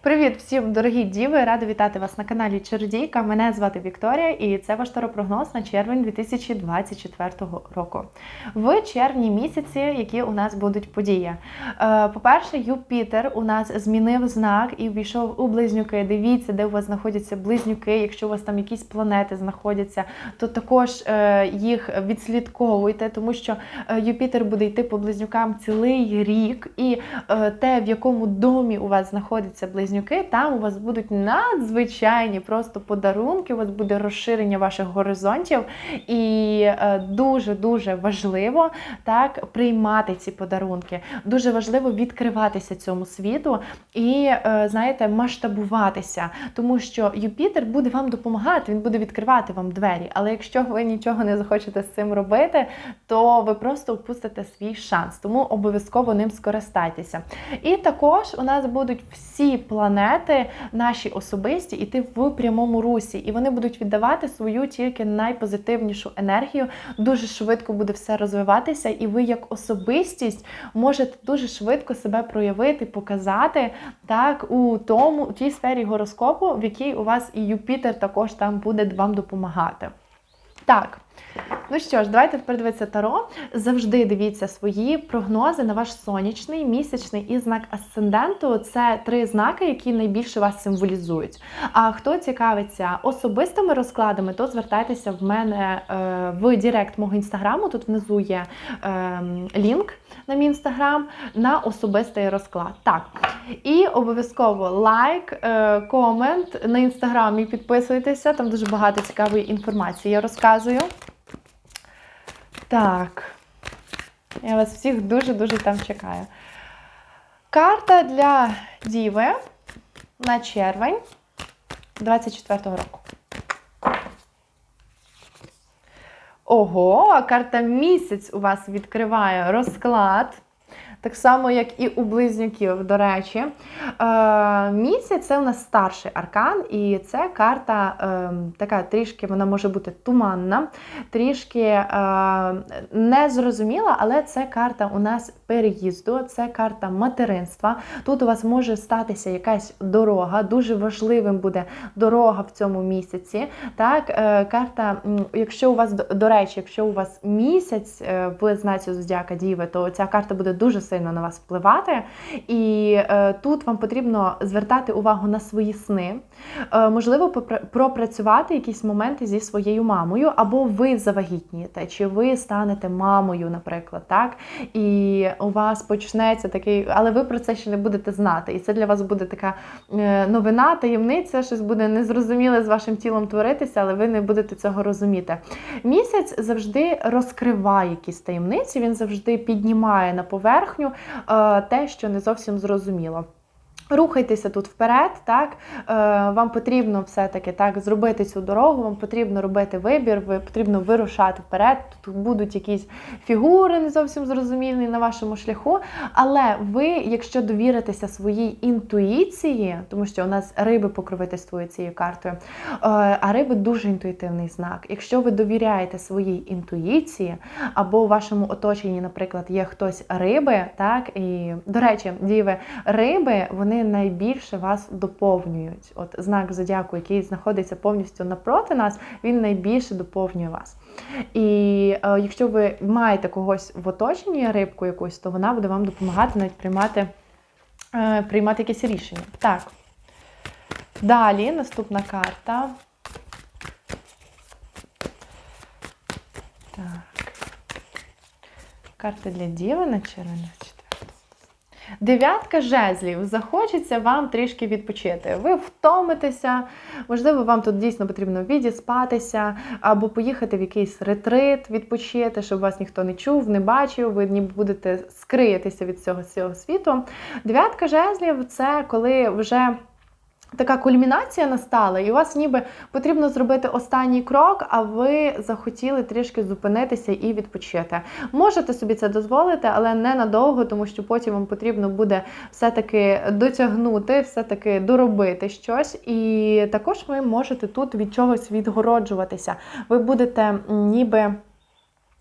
Привіт всім, дорогі діви! Рада вітати вас на каналі Чародійка. Мене звати Вікторія, і це ваш таропрогноз на червень 2024 року. В червні місяці, які у нас будуть події. Е, По-перше, Юпітер у нас змінив знак і ввійшов у близнюки. Дивіться, де у вас знаходяться близнюки. Якщо у вас там якісь планети знаходяться, то також е, їх відслідковуйте, тому що е, Юпітер буде йти по близнюкам цілий рік, і те, в якому домі у вас знаходиться близнюки, там у вас будуть надзвичайні просто подарунки, у вас буде розширення ваших горизонтів, і дуже-дуже важливо так приймати ці подарунки. Дуже важливо відкриватися цьому світу і, е, знаєте, масштабуватися, тому що Юпітер буде вам допомагати, він буде відкривати вам двері. Але якщо ви нічого не захочете з цим робити, то ви просто впустите свій шанс. Тому обов'язково ним скористайтеся. І також у нас будуть всі планети, наші особисті, іти в прямому русі, і вони будуть віддавати свою тільки найпозитивнішу енергію. Дуже швидко буде все розвиватися, і ви, як особистість, можете дуже швидко себе проявити, показати так у тому, у тій сфері гороскопу, в якій у вас і Юпітер також там буде вам допомагати. Так. Ну що ж, давайте тепер дивитися Таро. Завжди дивіться свої прогнози на ваш сонячний, місячний і знак асценденту. Це три знаки, які найбільше вас символізують. А хто цікавиться особистими розкладами, то звертайтеся в мене е, в Директ мого інстаграму. Тут внизу є е, лінк на мій інстаграм на особистий розклад. Так. І обов'язково лайк, е, комент на інстаграмі. Підписуйтеся, там дуже багато цікавої інформації я розказую. Так. Я вас всіх дуже-дуже там чекаю. Карта для Діви на червень 24-го року. Ого, карта місяць у вас відкриває розклад. Так само, як і у близнюків, до речі. Е, Місяць це у нас старший аркан, і це карта е, така трішки, вона може бути туманна, трішки е, незрозуміла, але це карта у нас переїзду, це карта материнства. Тут у вас може статися якась дорога, дуже важливим буде дорога в цьому місяці. Так, е, карта, якщо у вас, до речі, якщо у вас місяць е, в знаці Зодіака Діви, то ця карта буде дуже сильно на вас впливати. І е, тут вам потрібно звертати увагу на свої сни, е, можливо, пропрацювати якісь моменти зі своєю мамою, або ви завагітнієте, чи ви станете мамою, наприклад, так? І у вас почнеться такий, але ви про це ще не будете знати. І це для вас буде така е, новина, таємниця, щось буде незрозуміле з вашим тілом творитися, але ви не будете цього розуміти. Місяць завжди розкриває якісь таємниці, він завжди піднімає на поверхню е, те, що не зовсім зрозуміло. Рухайтеся тут вперед, так е, вам потрібно все-таки так зробити цю дорогу, вам потрібно робити вибір, ви потрібно вирушати вперед. Тут будуть якісь фігури, не зовсім зрозумілі на вашому шляху. Але ви, якщо довіритеся своїй інтуїції, тому що у нас риби покровительствують цією картою, е, а риби дуже інтуїтивний знак. Якщо ви довіряєте своїй інтуїції, або у вашому оточенні, наприклад, є хтось риби, так і до речі, діви риби, вони найбільше вас доповнюють. От знак зодіаку, який знаходиться повністю напроти нас, він найбільше доповнює вас. І е, якщо ви маєте когось в оточенні рибку якусь, то вона буде вам допомагати навіть приймати, е, приймати якесь рішення. Так. Далі наступна карта. Так. Карта для Діви на червоних. Дев'ятка жезлів. Захочеться вам трішки відпочити. Ви втомитеся, можливо, вам тут дійсно потрібно відіспатися, або поїхати в якийсь ретрит, відпочити, щоб вас ніхто не чув, не бачив, ви ніби будете скриєтеся від цього, цього світу. Дев'ятка жезлів це коли вже. Така кульмінація настала, і у вас ніби потрібно зробити останній крок, а ви захотіли трішки зупинитися і відпочити. Можете собі це дозволити, але не надовго, тому що потім вам потрібно буде все-таки дотягнути, все-таки доробити щось. І також ви можете тут від чогось відгороджуватися. Ви будете ніби.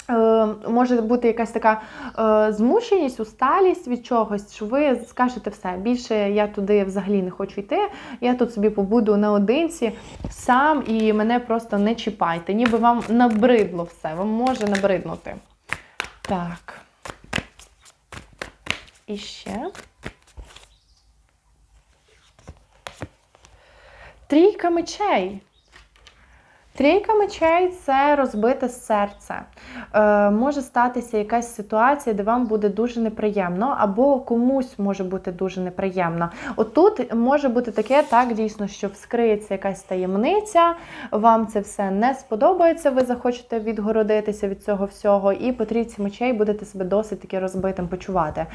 Е, Може бути якась така е, змушеність, усталість від чогось, що ви скажете все. Більше я туди взагалі не хочу йти. Я тут собі побуду наодинці сам і мене просто не чіпайте. Ніби вам набридло все, вам може набриднути. Так. І ще. Трійка мечей. Трійка мечей це розбите серце. Е, Може статися якась ситуація, де вам буде дуже неприємно, або комусь може бути дуже неприємно. Отут може бути таке, так, дійсно, що вскриється якась таємниця, вам це все не сподобається, ви захочете відгородитися від цього всього, і по трійці мечей будете себе досить таки розбитим почувати. Е,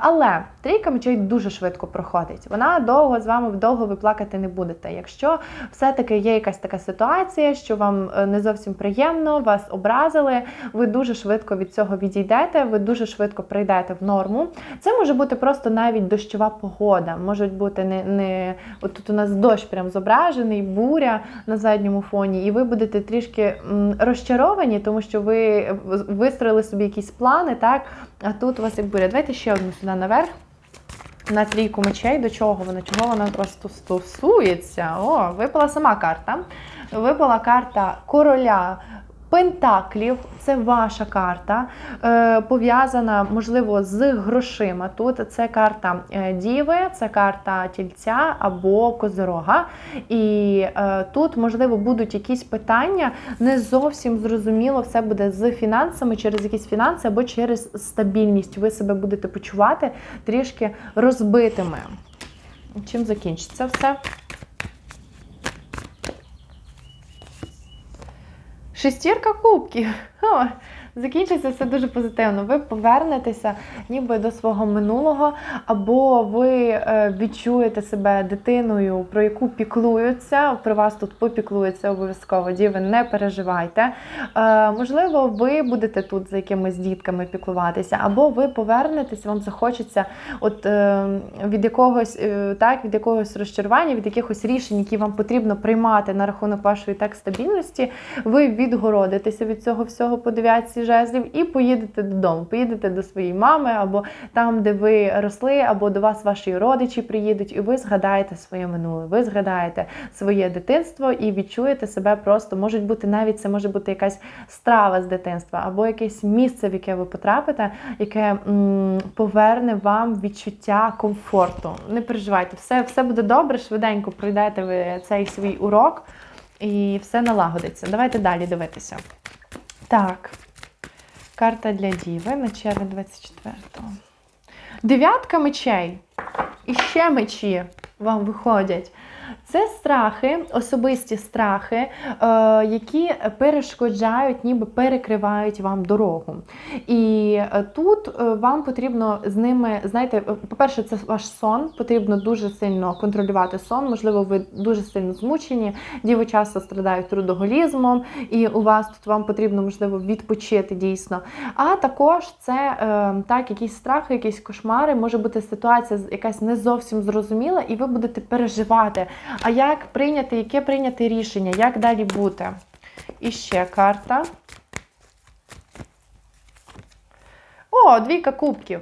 Але трійка мечей дуже швидко проходить. Вона довго з вами довго ви плакати не будете. Якщо все-таки є якась така ситуація, що вам е, не зовсім приємно, вас образили, ви дуже швидко від цього відійдете, ви дуже швидко прийдете в норму. Це може бути просто навіть дощова погода. Можуть бути не, не от тут у нас дощ прям зображений, буря на задньому фоні, і ви будете трішки розчаровані, тому що ви вистроїли собі якісь плани, так? А тут у вас як буря. Давайте ще одну сюди наверх. На трійку мечей, до чого вона? Чого вона просто стосується? О, випала сама карта. Випала карта короля Пентаклів, це ваша карта, е, пов'язана, можливо, з грошима. Тут це карта е, Діви, це карта тільця або козирога. І е, тут, можливо, будуть якісь питання, не зовсім зрозуміло, все буде з фінансами, через якісь фінанси або через стабільність. Ви себе будете почувати трішки розбитими. Чим закінчиться все? Шестірка кубків. О, закінчиться все дуже позитивно. Ви повернетеся ніби до свого минулого, або ви е, відчуєте себе дитиною, про яку піклуються. Про вас тут попіклуються обов'язково. Діви, не переживайте. Е, можливо, ви будете тут за якимись дітками піклуватися, або ви повернетеся, вам захочеться от е, від якогось так, від якогось розчарування, від якихось рішень, які вам потрібно приймати на рахунок вашої так стабільності. Ви відгородитеся від цього всього по дев'ятці жезлів і поїдете додому. Поїдете до своєї мами, або там, де ви росли, або до вас ваші родичі приїдуть, і ви згадаєте своє минуле. Ви згадаєте своє дитинство і відчуєте себе просто, можуть бути навіть це може бути якась страва з дитинства, або якесь місце, в яке ви потрапите, яке м, поверне вам відчуття комфорту. Не переживайте, все, все буде добре, швиденько пройдете ви цей свій урок. І все налагодиться. Давайте далі дивитися. Так, карта для Діви на червень 24-го. Дев'ятка мечей. І ще мечі вам виходять. Це страхи, особисті страхи, е, які перешкоджають, ніби перекривають вам дорогу. І е, тут е, вам потрібно з ними, знаєте, по-перше, це ваш сон, потрібно дуже сильно контролювати сон. Можливо, ви дуже сильно змучені, діви часто страдають трудоголізмом, і у вас тут вам потрібно, можливо, відпочити дійсно. А також це так, якісь страхи, якісь кошмари, може бути ситуація якась не зовсім зрозуміла, і ви будете переживати. А як прийняти, яке прийняти рішення, як далі бути? І ще карта. О, двійка кубків.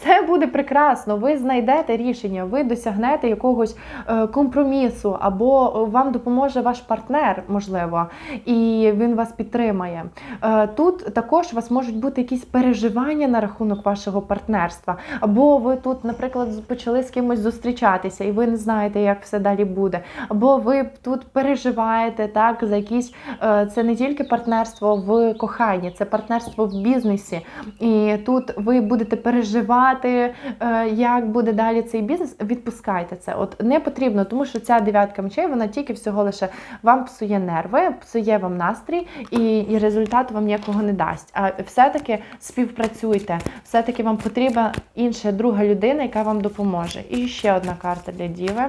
Все буде прекрасно, ви знайдете рішення, ви досягнете якогось е, компромісу, або вам допоможе ваш партнер, можливо, і він вас підтримає. Е, тут також у вас можуть бути якісь переживання на рахунок вашого партнерства, або ви тут, наприклад, почали з кимось зустрічатися, і ви не знаєте, як все далі буде. Або ви тут переживаєте так за якісь е, це не тільки партнерство в коханні, це партнерство в бізнесі. І тут ви будете переживати планувати, е, як буде далі цей бізнес, відпускайте це. От не потрібно, тому що ця дев'ятка мечей, вона тільки всього лише вам псує нерви, псує вам настрій, і, і результат вам ніякого не дасть. А все-таки співпрацюйте, все-таки вам потрібна інша друга людина, яка вам допоможе. І ще одна карта для Діви.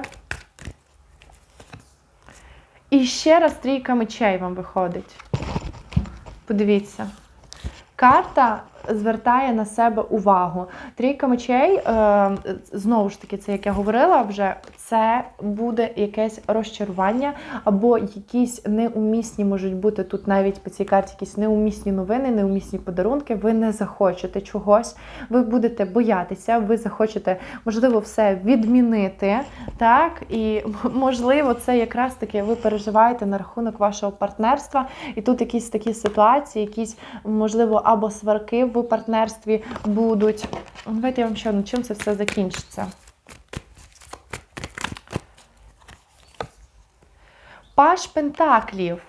І ще раз трійка мечей вам виходить. Подивіться. Карта звертає на себе увагу. Трійка мечей, е, знову ж таки, це як я говорила вже, це буде якесь розчарування, або якісь неумісні можуть бути тут навіть по цій карті якісь неумісні новини, неумісні подарунки. Ви не захочете чогось, ви будете боятися, ви захочете, можливо, все відмінити. Так, і можливо, це якраз таки ви переживаєте на рахунок вашого партнерства, і тут якісь такі ситуації, якісь, можливо, або сварки в партнерстві будуть. Давайте я вам ще одну, чим це все закінчиться. Паш Пентаклів.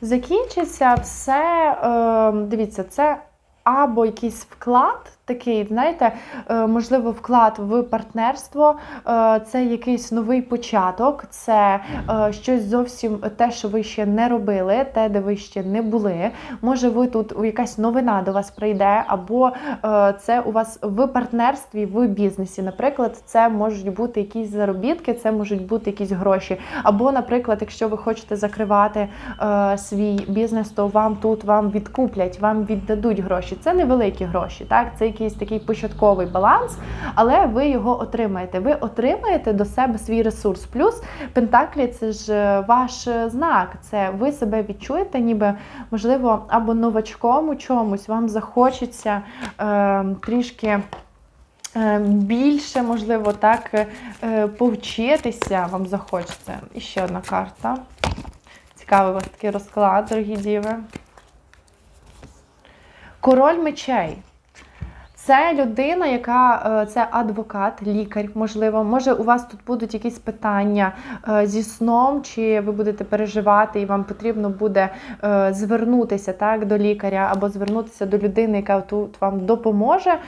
Закінчиться все, е, дивіться, це або якийсь вклад, такий, знаєте, е, можливо, вклад в партнерство, е, це якийсь новий початок, це е, щось зовсім те, що ви ще не робили, те, де ви ще не були. Може, ви тут якась новина до вас прийде, або це у вас в партнерстві, в бізнесі. Наприклад, це можуть бути якісь заробітки, це можуть бути якісь гроші. Або, наприклад, якщо ви хочете закривати свій бізнес, то вам тут вам відкуплять, вам віддадуть гроші. Це невеликі гроші, так це якийсь такий початковий баланс, але ви його отримаєте. Ви отримаєте до себе свій ресурс. Плюс Пентаклі це ж е, ваш е, знак. Це ви себе відчуєте, ніби можливо, або новачком у чомусь, вам захочеться е, трішки. Е, більше, можливо, так повчитися вам захочеться. І ще одна карта. Цікавий у вас такий розклад, дорогі діви. Король мечей. Це людина, яка е, це адвокат, лікар, можливо. Може, у вас тут будуть якісь питання е, зі сном, чи ви будете переживати, і вам потрібно буде е, звернутися так, до лікаря або звернутися до людини, яка тут вам допоможе.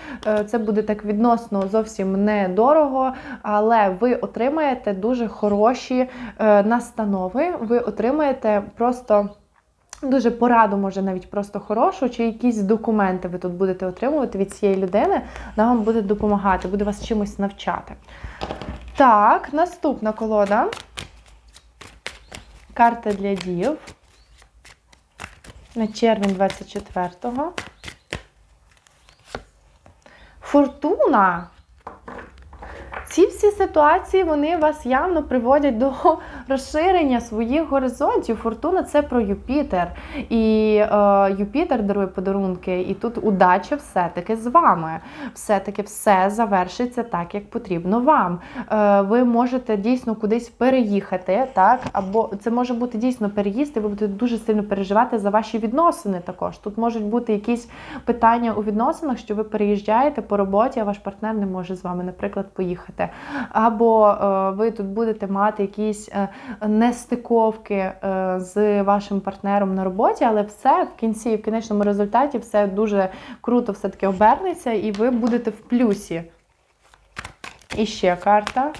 Це буде так відносно зовсім недорого, але ви отримаєте дуже хороші настанови. Ви отримаєте просто. Дуже пораду, може, навіть просто хорошу, чи якісь документи ви тут будете отримувати від цієї людини, вона вам буде допомагати, буде вас чимось навчати. Так, наступна колода. Карта для дів. На червень 24-го. Фортуна. Ці всі ситуації вони вас явно приводять до розширення своїх горизонтів. Фортуна це про Юпітер. І е, Юпітер дарує подарунки, і тут удача все-таки з вами. Все-таки все завершиться так, як потрібно вам. Е, Ви можете дійсно кудись переїхати, так? Або це може бути дійсно переїзд, і ви будете дуже сильно переживати за ваші відносини також. Тут можуть бути якісь питання у відносинах, що ви переїжджаєте по роботі, а ваш партнер не може з вами, наприклад, поїхати робите. Або е, ви тут будете мати якісь е, нестиковки е, з вашим партнером на роботі, але все в кінці, в кінечному результаті, все дуже круто все-таки обернеться, і ви будете в плюсі. І ще карта.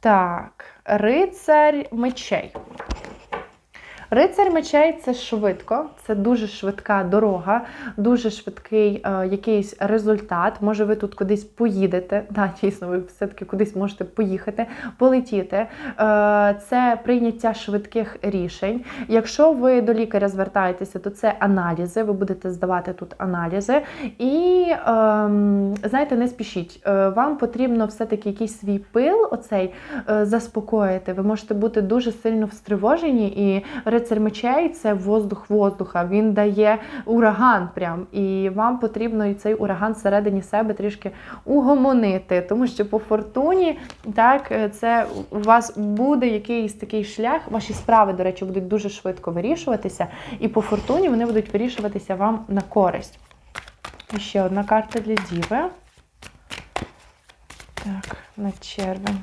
Так, рицарь мечей. Рицар мечей це швидко, це дуже швидка дорога, дуже швидкий е, якийсь результат. Може, ви тут кудись поїдете. Да, дійсно, ви все-таки кудись можете поїхати, полетіти. Е, це прийняття швидких рішень. Якщо ви до лікаря звертаєтеся, то це аналізи. Ви будете здавати тут аналізи. І, е, знаєте, не спішіть. Е, вам потрібно все-таки якийсь свій пил оцей е, заспокоїти. Ви можете бути дуже сильно встривожені і рицарь мечей це воздух воздуха. Він дає ураган прям. І вам потрібно і цей ураган всередині себе трішки угомонити. Тому що по фортуні, так, це у вас буде якийсь такий шлях. Ваші справи, до речі, будуть дуже швидко вирішуватися. І по фортуні вони будуть вирішуватися вам на користь. І ще одна карта для Діви. Так, на червень.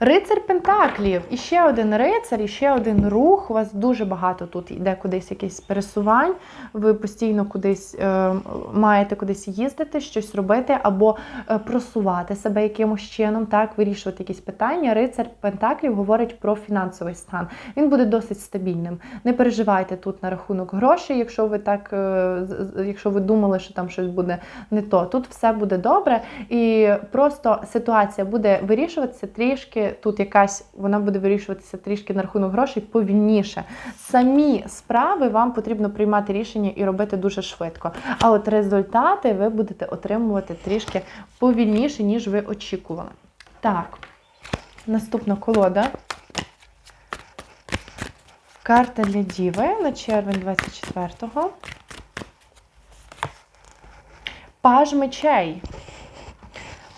Рицар Пентаклів. І ще один рицар, і ще один рух. У вас дуже багато тут йде кудись якесь пересувань. Ви постійно кудись е, маєте кудись їздити, щось робити, або е, просувати себе якимось чином, так, вирішувати якісь питання. Рицар Пентаклів говорить про фінансовий стан. Він буде досить стабільним. Не переживайте тут на рахунок грошей, якщо ви так, е, якщо ви думали, що там щось буде не то. Тут все буде добре, і просто ситуація буде вирішуватися трішки тут якась вона буде вирішуватися трішки на рахунок грошей повільніше. Самі справи вам потрібно приймати рішення і робити дуже швидко. А от результати ви будете отримувати трішки повільніше, ніж ви очікували. Так, наступна колода. Карта для Діви на червень 24-го. Паж мечей.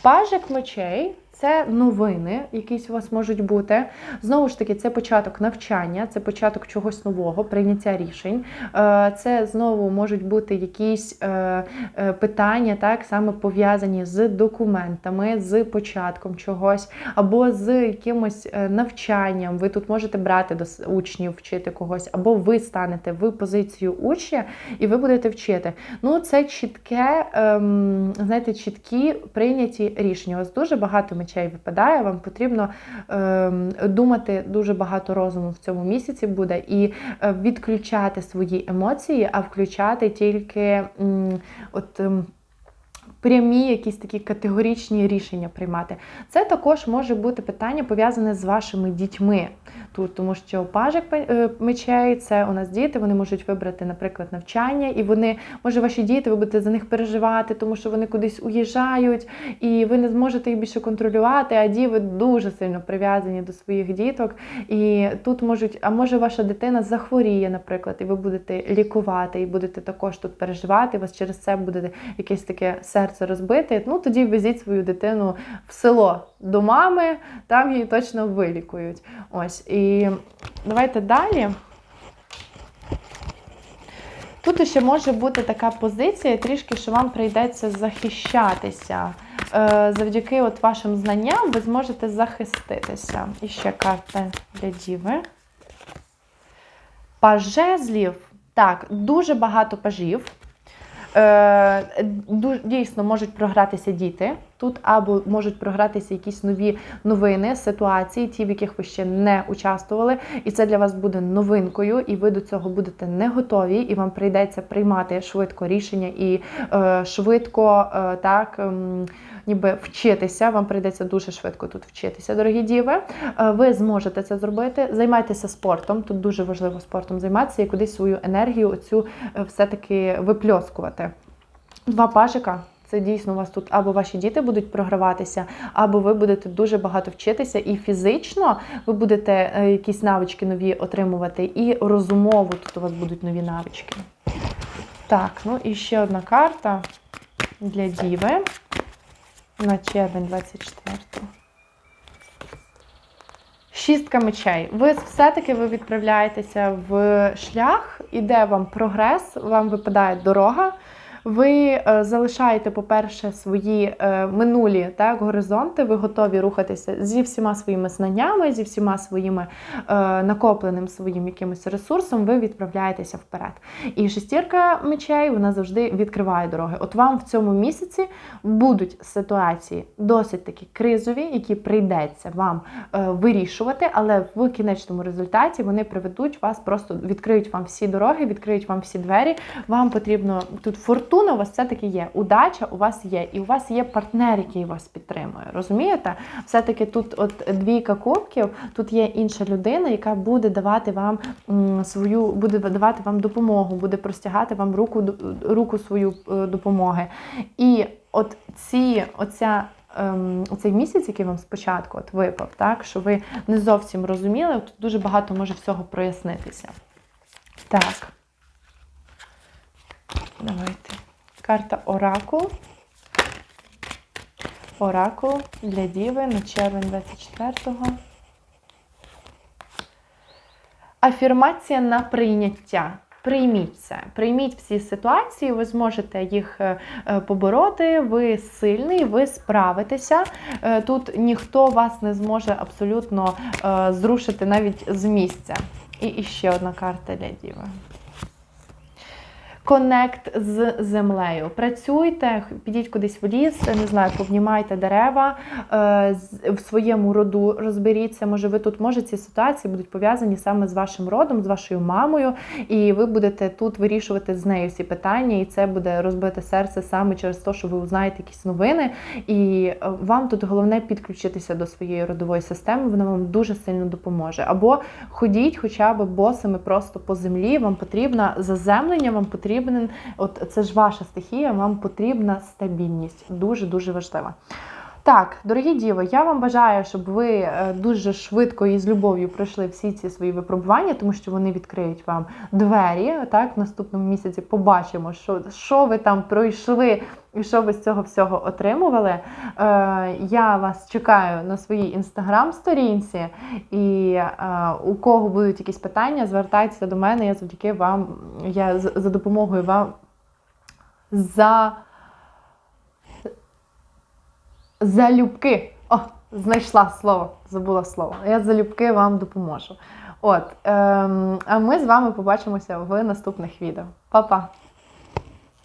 Пажик мечей це новини, якісь у вас можуть бути. Знову ж таки, це початок навчання, це початок чогось нового, прийняття рішень. Е, Це знову можуть бути якісь е, е, питання, так саме пов'язані з документами, з початком чогось, або з якимось навчанням. Ви тут можете брати до учнів, вчити когось, або ви станете в позицію учня і ви будете вчити. Ну, це чітке, ем, знаєте, чіткі прийняті рішення. У вас дуже багато мечей випадає. Вам потрібно ем, думати дуже багато розуму в цьому місяці буде і е, відключати свої емоції, а включати тільки м, от. Прямі якісь такі категоричні рішення приймати. Це також може бути питання пов'язане з вашими дітьми. Тут, тому що пажик е, мечей це у нас діти, вони можуть вибрати, наприклад, навчання, і вони, може, ваші діти, ви будете за них переживати, тому що вони кудись уїжджають, і ви не зможете їх більше контролювати, а діви дуже сильно прив'язані до своїх діток. І тут можуть, а може ваша дитина захворіє, наприклад, і ви будете лікувати, і будете також тут переживати. У вас через це буде якесь таке серце розбите. Ну тоді везіть свою дитину в село до мами, там її точно вилікують. Ось і давайте далі. Тут ще може бути така позиція, трішки, що вам прийдеться захищатися. Е, Завдяки от вашим знанням ви зможете захиститися. І ще карта для діви. Пажезлів. Так, дуже багато пажів. Е, дійсно можуть програтися діти тут, або можуть програтися якісь нові новини, ситуації, ті, в яких ви ще не участвували, і це для вас буде новинкою, і ви до цього будете не готові, і вам прийдеться приймати швидко рішення і е, швидко е, так. ем, Ніби вчитися, вам прийдеться дуже швидко тут вчитися, дорогі діви. Е, Ви зможете це зробити. Займайтеся спортом. Тут дуже важливо спортом займатися і кудись свою енергію оцю е, все-таки випльоскувати. Два пажика. Це дійсно у вас тут або ваші діти будуть програватися, або ви будете дуже багато вчитися, і фізично ви будете е, якісь навички нові отримувати, і розумово тут у вас будуть нові навички. Так, ну і ще одна карта для Діви на червень 24. Шістка мечей. Ви все-таки ви відправляєтеся в шлях, іде вам прогрес, вам випадає дорога. Ви е, залишаєте, по-перше, свої е, минулі так, горизонти, ви готові рухатися зі всіма своїми знаннями, зі всіма своїми е, накопленим своїм якимось ресурсом, ви відправляєтеся вперед. І шестірка мечей вона завжди відкриває дороги. От вам в цьому місяці будуть ситуації досить такі кризові, які прийдеться вам вирішувати, але в кінечному результаті вони приведуть вас, просто відкриють вам всі дороги, відкриють вам всі двері. Вам потрібно тут фортуна у вас все-таки є, удача у вас є, і у вас є партнер, який вас підтримує. Розумієте? Все-таки тут от двійка кубків, тут є інша людина, яка буде давати вам свою, буде давати вам допомогу, буде простягати вам руку, руку свою е, допомоги. І от ці, оця. ем, Цей місяць, який вам спочатку от випав, так що ви не зовсім розуміли, тут дуже багато може всього прояснитися. Так. Давайте. Карта Оракул. Оракул для Діви на червень 24-го. Афірмація на прийняття. Прийміть це, прийміть всі ситуації, ви зможете їх е, е, побороти, ви сильний, ви справитеся. Е, Тут ніхто вас не зможе абсолютно зрушити навіть з місця. І іще одна карта для Діви. Конект з землею. Працюйте, підіть кудись в ліс, не знаю, повнімайте дерева е, в своєму роду, розберіться. Може, ви тут може ці ситуації будуть пов'язані саме з вашим родом, з вашою мамою, і ви будете тут вирішувати з нею всі питання, і це буде розбите серце саме через те, що ви узнаєте якісь новини. І е, вам тут головне підключитися до своєї родової системи, вона вам дуже сильно допоможе. Або ходіть хоча б босами просто по землі. Вам потрібна заземлення, вам потрібен, от це ж ваша стихія, вам потрібна стабільність. Дуже дуже важлива. Так, дорогі діви, я вам бажаю, щоб ви е, дуже швидко і з любов'ю пройшли всі ці свої випробування, тому що вони відкриють вам двері. Так, в наступному місяці побачимо, що, що ви там пройшли і що ви з цього всього отримували. Е, я вас чекаю на своїй інстаграм-сторінці, і е, у кого будуть якісь питання, звертайтеся до мене. Я завдяки вам, я за допомогою вам за. Залюбки. О, знайшла слово, забула слово. Я залюбки вам допоможу. От, ем, а ми з вами побачимося в наступних відео. Па-па!